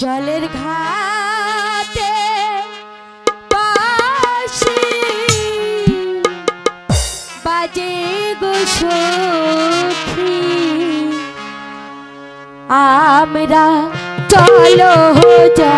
জলের ঘাটে বাসি বাজে গো আমরা চলো যা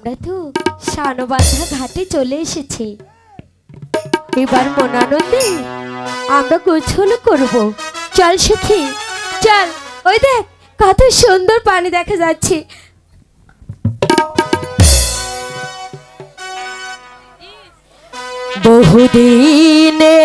আমরা তো ঘাটে চলে এসেছি। এবার মনানন্দে আমরা করব। চল সুখী, চল। ওই দেখ, কত সুন্দর পানি দেখা যাচ্ছে। বহুদিনে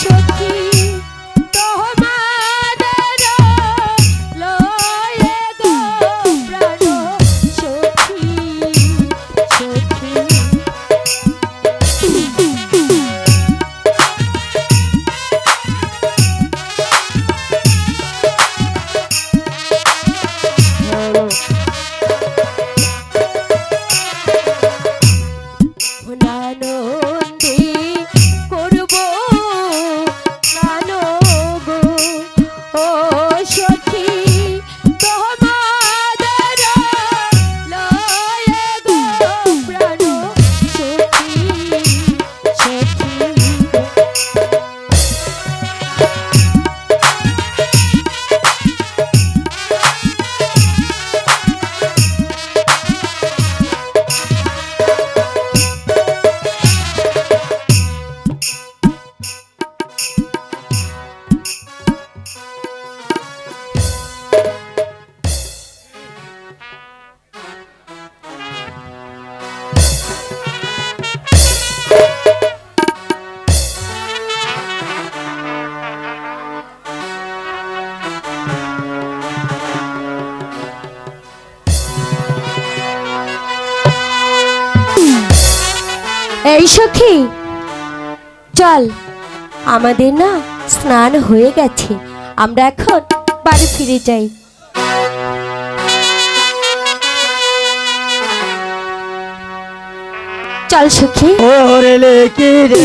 সখী এই সখী, চল। আমাদের না স্নান হয়ে গেছে। আমরা এখন বাড়ি ফিরে যাই। চল সখী। ওরে লেকি রে